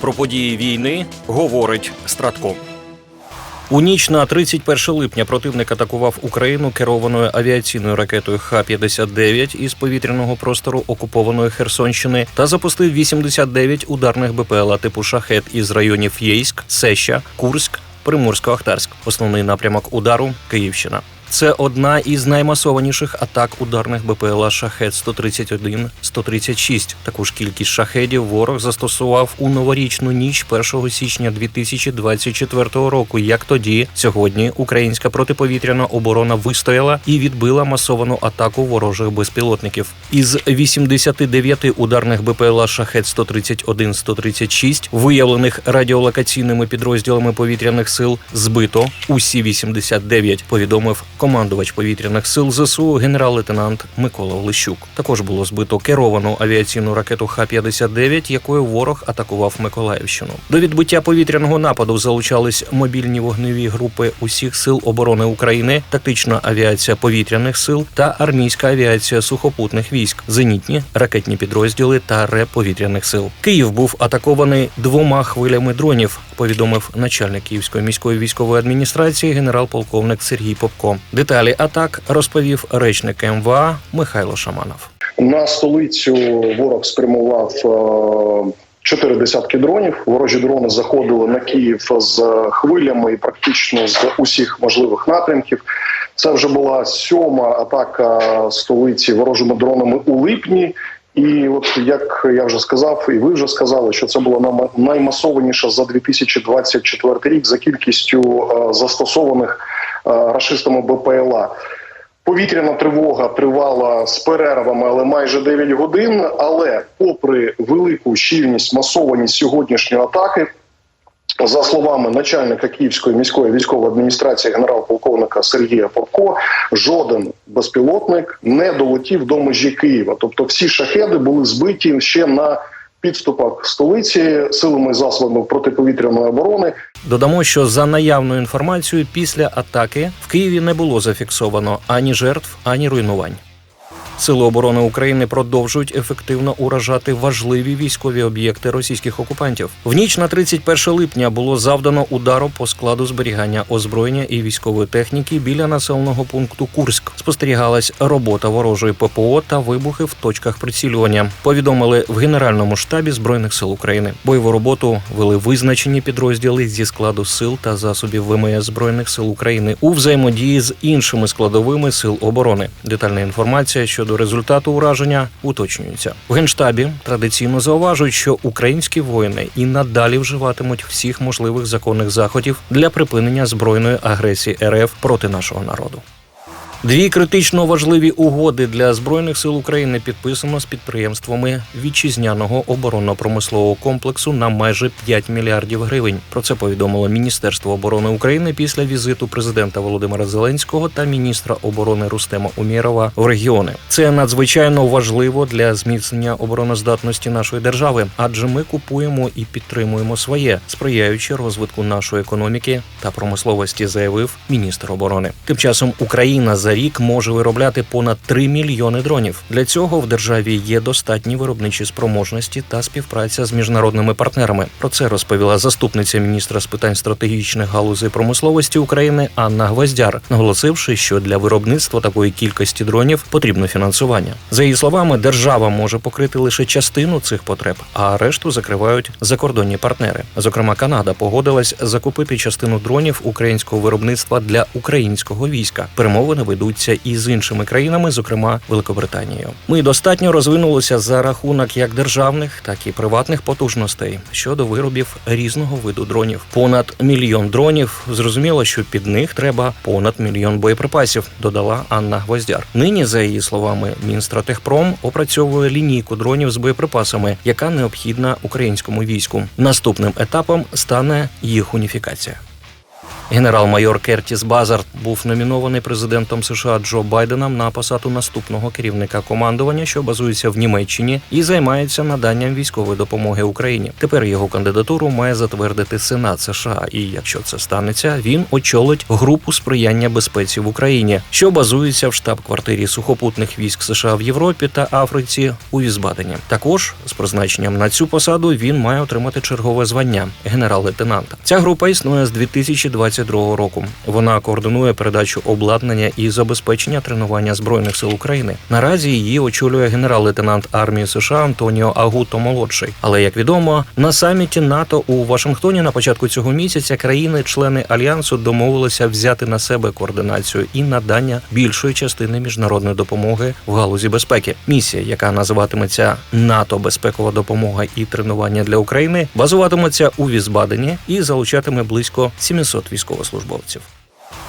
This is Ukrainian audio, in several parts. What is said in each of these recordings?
Про події війни говорить Стратко. У ніч на 31 липня противник атакував Україну керованою авіаційною ракетою Х-59 із повітряного простору окупованої Херсонщини та запустив 89 ударних БПЛА типу шахет із районів Єйськ, Сеща, Курськ, Приморсько-Ахтарськ. Основний напрямок удару Київщина. Це одна із наймасованіших атак ударних БПЛА Шахет 131 136 Таку ж кількість шахедів ворог застосував у новорічну ніч 1 січня 2024 року. Як тоді, сьогодні українська протиповітряна оборона вистояла і відбила масовану атаку ворожих безпілотників. Із 89 ударних БПЛА Шахет 131 136 виявлених радіолокаційними підрозділами повітряних сил, збито усі 89, повідомив командувач повітряних сил ЗСУ генерал-лейтенант Микола Олещук. Також було збито керовану авіаційну ракету Х-59, якою ворог атакував Миколаївщину. До відбиття повітряного нападу залучались мобільні вогневі групи усіх сил оборони України, тактична авіація повітряних сил та армійська авіація сухопутних військ, зенітні ракетні підрозділи та РЕП повітряних сил. Київ був атакований двома хвилями дронів. Повідомив начальник Київської міської військової адміністрації генерал-полковник Сергій Попко. Деталі атак розповів речник МВА Михайло Шаманов. На столицю ворог спрямував е, чотири десятки дронів. Ворожі дрони заходили на Київ з хвилями і практично з усіх можливих напрямків. Це вже була сьома атака столиці ворожими дронами у липні. І от як я вже сказав, і ви вже сказали, що це була найма- наймасованіша за 2024 рік за кількістю е, застосованих рашистами БПЛА. Повітряна тривога тривала з перервами, але майже 9 годин. Але, попри велику щільність, масованість сьогоднішньої атаки, за словами начальника Київської міської військової адміністрації генерал-полковника Сергія Попко, жоден безпілотник не долетів до межі Києва. Тобто, всі шахеди були збиті ще на підступах столиці силами засобами протиповітряної оборони. Додамо, що за наявною інформацією, після атаки в Києві не було зафіксовано ані жертв, ані руйнувань. Сили оборони України продовжують ефективно уражати важливі військові об'єкти російських окупантів. В ніч на 31 липня було завдано удару по складу зберігання озброєння і військової техніки біля населеного пункту Курськ. Спостерігалась робота ворожої ППО та вибухи в точках прицілювання. Повідомили в Генеральному штабі збройних сил України. Бойову роботу вели визначені підрозділи зі складу сил та засобів ВМС збройних сил України у взаємодії з іншими складовими сил оборони. Детальна інформація щодо результату ураження уточнюється. В генштабі традиційно зауважують, що українські воїни і надалі вживатимуть всіх можливих законних заходів для припинення збройної агресії РФ проти нашого народу. Дві критично важливі угоди для збройних сил України підписано з підприємствами вітчизняного оборонно-промислового комплексу на майже 5 мільярдів гривень. Про це повідомило Міністерство оборони України після візиту президента Володимира Зеленського та міністра оборони Рустема Умєрова в регіони. Це надзвичайно важливо для зміцнення обороноздатності нашої держави, адже ми купуємо і підтримуємо своє, сприяючи розвитку нашої економіки та промисловості, заявив міністр оборони. Тим часом Україна за рік може виробляти понад 3 мільйони дронів. Для цього в державі є достатні виробничі спроможності та співпраця з міжнародними партнерами. Про це розповіла заступниця міністра з питань стратегічних галузей промисловості України Анна Гвоздяр, наголосивши, що для виробництва такої кількості дронів потрібно фінансування. За її словами, держава може покрити лише частину цих потреб, а решту закривають закордонні партнери. Зокрема, Канада погодилась закупити частину дронів українського виробництва для українського війська. Перемовини ведуться і з іншими країнами, зокрема Великобританією. Ми достатньо розвинулися за рахунок як державних, так і приватних потужностей щодо виробів різного виду дронів. Понад мільйон дронів. Зрозуміло, що під них треба понад мільйон боєприпасів. Додала Анна Гвоздяр. Нині, за її словами, Мінстратехпром опрацьовує лінійку дронів з боєприпасами, яка необхідна українському війську. Наступним етапом стане їх уніфікація. Генерал-майор Кертіс Базард був номінований президентом США Джо Байденом на посаду наступного керівника командування, що базується в Німеччині, і займається наданням військової допомоги Україні. Тепер його кандидатуру має затвердити Сенат США. І якщо це станеться, він очолить групу сприяння безпеці в Україні, що базується в штаб-квартирі сухопутних військ США в Європі та Африці у Візбадені. Також з призначенням на цю посаду він має отримати чергове звання генерал-лейтенанта. Ця група існує з 2022 року. Вона координує передачу обладнання і забезпечення тренування збройних сил України. Наразі її очолює генерал-лейтенант армії США Антоніо Агуто молодший. Але як відомо, на саміті НАТО у Вашингтоні на початку цього місяця країни-члени альянсу домовилися взяти на себе координацію і надання більшої частини міжнародної допомоги в галузі безпеки. Місія, яка називатиметься НАТО безпекова допомога і тренування для України, базуватиметься у Візбадені і залучатиме близько 700 військовослужбовців.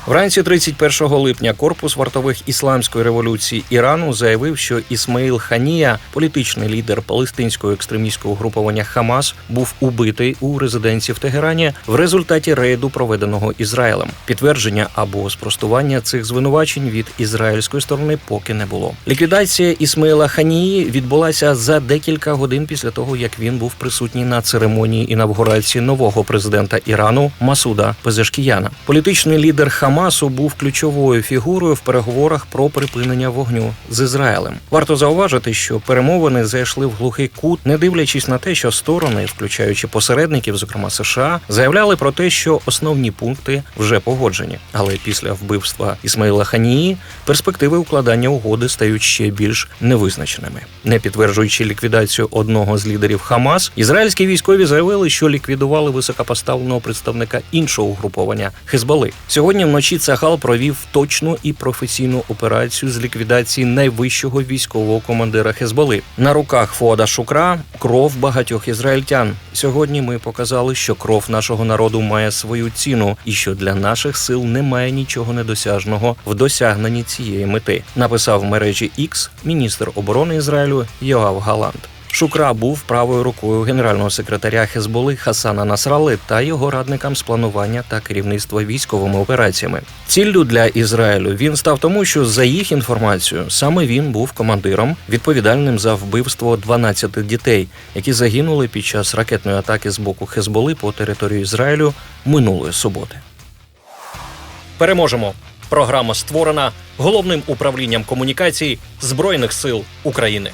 Вранці 31 липня корпус вартових ісламської революції Ірану заявив, що Ісмаїл Ханія, політичний лідер палестинського екстремістського угруповання Хамас, був убитий у резиденції в Тегерані в результаті рейду, проведеного Ізраїлем. Підтвердження або спростування цих звинувачень від ізраїльської сторони поки не було. Ліквідація Ісмаїла Ханії відбулася за декілька годин після того, як він був присутній на церемонії інавгурації нового президента Ірану Масуда Пезешкіяна. Політичний лідер Хамасу був ключовою фігурою в переговорах про припинення вогню з Ізраїлем. Варто зауважити, що перемовини зайшли в глухий кут, не дивлячись на те, що сторони, включаючи посередників, зокрема США, заявляли про те, що основні пункти вже погоджені. Але після вбивства Ісмаїла Ханії перспективи укладання угоди стають ще більш невизначеними. Не підтверджуючи ліквідацію одного з лідерів Хамас, ізраїльські військові заявили, що ліквідували високопоставленого представника іншого угруповання Хезбали. Сьогодні вночі Цахал провів точну і професійну операцію з ліквідації найвищого військового командира Хезболи. На руках Фуада Шукра кров багатьох ізраїльтян. Сьогодні ми показали, що кров нашого народу має свою ціну, і що для наших сил немає нічого недосяжного в досягненні цієї мети. Написав в мережі X міністр оборони Ізраїлю Йоав Галант. Шукра був правою рукою генерального секретаря Хезболи Хасана Насрали та його радникам з планування та керівництва військовими операціями. Ціллю для Ізраїлю він став тому, що за їх інформацією саме він був командиром, відповідальним за вбивство 12 дітей, які загинули під час ракетної атаки з боку Хезболи по території Ізраїлю минулої суботи. Переможемо. Програма створена головним управлінням комунікацій Збройних сил України.